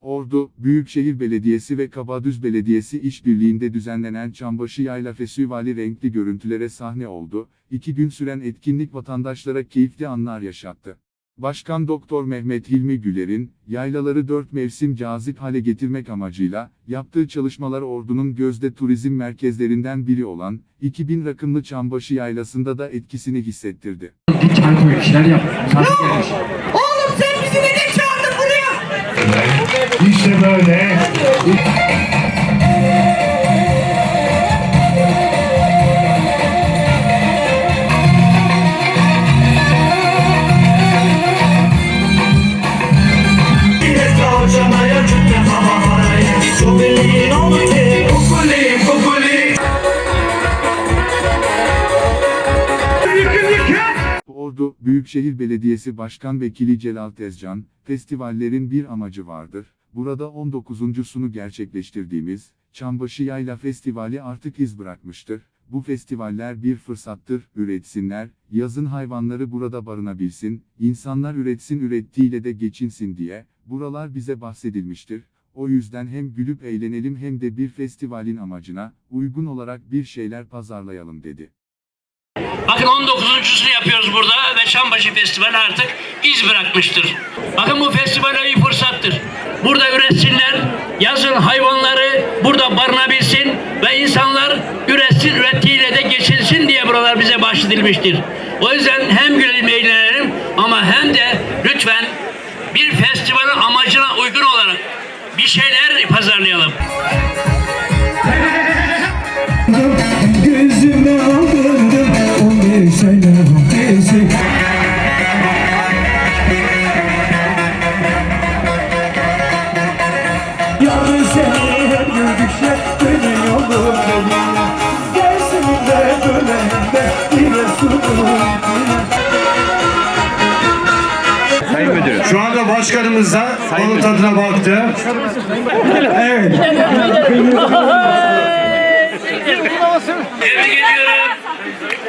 Ordu, Büyükşehir Belediyesi ve Kabadüz Belediyesi işbirliğinde düzenlenen Çambaşı Yayla Festivali renkli görüntülere sahne oldu. İki gün süren etkinlik vatandaşlara keyifli anlar yaşattı. Başkan Doktor Mehmet Hilmi Güler'in, yaylaları dört mevsim cazip hale getirmek amacıyla, yaptığı çalışmalar Ordu'nun gözde turizm merkezlerinden biri olan, 2000 rakımlı Çambaşı Yaylası'nda da etkisini hissettirdi. Çay koy, bir şeyler böyle. Ordu, Büyükşehir Belediyesi Başkan Vekili Celal Tezcan, festivallerin bir amacı vardır. Burada 19.sunu gerçekleştirdiğimiz, Çambaşı Yayla Festivali artık iz bırakmıştır. Bu festivaller bir fırsattır, üretsinler, yazın hayvanları burada barınabilsin, insanlar üretsin ürettiğiyle de geçinsin diye, buralar bize bahsedilmiştir. O yüzden hem gülüp eğlenelim hem de bir festivalin amacına, uygun olarak bir şeyler pazarlayalım dedi. Bakın 19.sunu yapıyoruz burada ve Çambaşı Festivali artık iz bırakmıştır. Bakın bu festivale bir fırsattır. Yazın hayvanları burada barınabilsin ve insanlar üretsin, ürettiğiyle de geçinsin diye buralar bize bahşedilmiştir. O yüzden hem gülelim, eğlenelim ama hem de lütfen bir festivalin Yarın seni her düşer benim yolum benimle Gelsin de dönelim de yine sunum Şu anda başkanımız da onun tadına baktı. Evet. Tebrik ediyorum.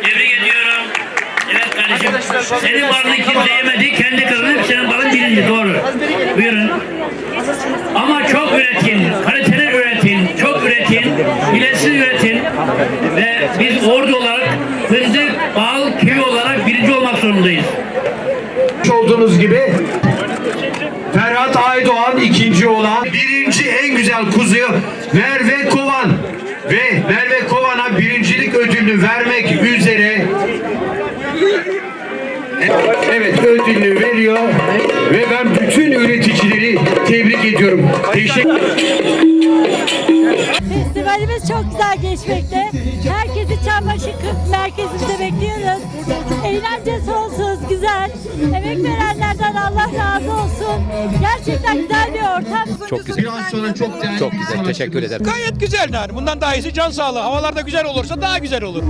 Tebrik ediyorum. Evet kardeşim. Senin balını kimse yemedi. Kendi biz ordu olarak fındık, bal, kivi olarak birinci olmak zorundayız. olduğunuz gibi Ferhat Aydoğan ikinci olan birinci en güzel kuzuyu Merve Kovan ve Merve Kovan'a birincilik ödülünü vermek üzere Evet ödülünü veriyor ve ben bütün üreticileri tebrik ediyorum. Teşekkür Festivalimiz çok güzel geçmekte. Herkesi Çambaşı Kırk merkezinde bekliyoruz. Eğlence sonsuz, güzel. Emek verenlerden Allah razı olsun. Gerçekten güzel bir ortam. Çok güzel. Biraz sonra çok değerli Çok güzel. Teşekkür ederim. Gayet güzel yani. Bundan daha iyisi can sağlığı. Havalarda güzel olursa daha güzel olur.